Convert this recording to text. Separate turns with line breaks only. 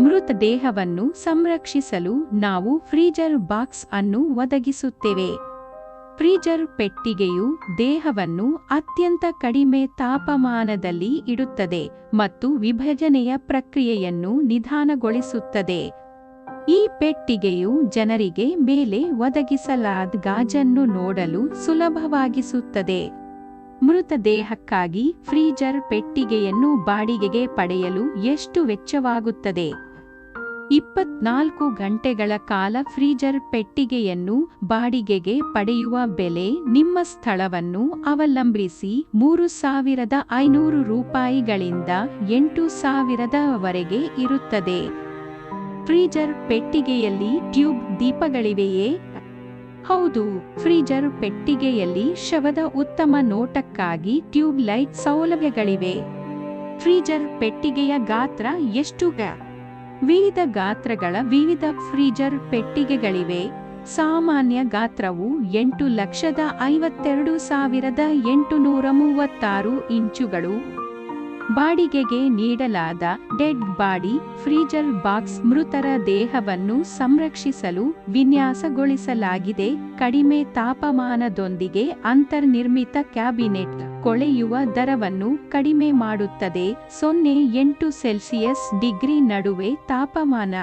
ಮೃತದೇಹವನ್ನು ಸಂರಕ್ಷಿಸಲು ನಾವು ಫ್ರೀಜರ್ ಬಾಕ್ಸ್ ಅನ್ನು ಒದಗಿಸುತ್ತೇವೆ. ಫ್ರೀಜರ್ ಪೆಟ್ಟಿಗೆಯು ದೇಹವನ್ನು ಅತ್ಯಂತ ಕಡಿಮೆ ತಾಪಮಾನದಲ್ಲಿ ಇಡುತ್ತದೆ ಮತ್ತು ವಿಭಜನೆಯ ಪ್ರಕ್ರಿಯೆಯನ್ನು ನಿಧಾನಗೊಳಿಸುತ್ತದೆ. ಈ ಪೆಟ್ಟಿಗೆಯು ಜನರಿಗೆ ಮೇಲೆ ಒದಗಿಸಲಾದ ಗಾಜನ್ನು ನೋಡಲು ಸುಲಭವಾಗಿಸುತ್ತದೆ. ಮೃತದೇಹಕ್ಕಾಗಿ ಫ್ರೀಜರ್ ಪೆಟ್ಟಿಗೆಯನ್ನು ಬಾಡಿಗೆಗೆ ಪಡೆಯಲು ಎಷ್ಟು ವೆಚ್ಚವಾಗುತ್ತದೆ? ಇಪ್ಪತ್ನಾಲ್ಕು ಗಂಟೆಗಳ ಕಾಲ ಫ್ರೀಜರ್ ಪೆಟ್ಟಿಗೆಯನ್ನು ಬಾಡಿಗೆಗೆ ಪಡೆಯುವ ಬೆಲೆ ನಿಮ್ಮ ಸ್ಥಳವನ್ನು ಅವಲಂಬಿಸಿ ಮೂರು ಸಾವಿರದ ಐನೂರು ರೂಪಾಯಿಗಳಿಂದ ಎಂಟು ಸಾವಿರದವರೆಗೆ ಇರುತ್ತದೆ. ಫ್ರೀಜರ್ ಪೆಟ್ಟಿಗೆಯಲ್ಲಿ ಟ್ಯೂಬ್ ದೀಪಗಳಿವೆಯೇ? ಹೌದು, ಫ್ರೀಜರ್ ಪೆಟ್ಟಿಗೆಯಲ್ಲಿ ಶವದ ಉತ್ತಮ ನೋಟಕ್ಕಾಗಿ ಟ್ಯೂಬ್ ಲೈಟ್ ಸೌಲಭ್ಯಗಳಿವೆ. ಫ್ರೀಜರ್ ಪೆಟ್ಟಿಗೆಯ ಗಾತ್ರ ಎಷ್ಟು ವಿವಿಧ ಗಾತ್ರಗಳ ವಿವಿಧ ಫ್ರೀಜರ್ ಪೆಟ್ಟಿಗೆಗಳಿವೆ. ಸಾಮಾನ್ಯ ಗಾತ್ರವು ಎಂಟು ಲಕ್ಷದ ಐವತ್ತೆರಡು ಸಾವಿರದ ಎಂಟುನೂರ ಮೂವತ್ತಾರು ಇಂಚುಗಳು. ಬಾಡಿಗೆಗೆ ನೀಡಲಾದ ಡೆಡ್ ಬಾಡಿ, ಫ್ರೀಜರ್ ಬಾಕ್ಸ್ ಮೃತರ ದೇಹವನ್ನು ಸಂರಕ್ಷಿಸಲು ವಿನ್ಯಾಸಗೊಳಿಸಲಾಗಿದೆ. ಕಡಿಮೆ ತಾಪಮಾನದೊಂದಿಗೆ ಅಂತರ್ನಿರ್ಮಿತ ಕ್ಯಾಬಿನೆಟ್ ಕೊಳೆಯುವ ದರವನ್ನು ಕಡಿಮೆ ಮಾಡುತ್ತದೆ. ಸೊನ್ನೆ ಎಂಟು ಸೆಲ್ಸಿಯಸ್ ಡಿಗ್ರಿ ನಡುವೆ ತಾಪಮಾನ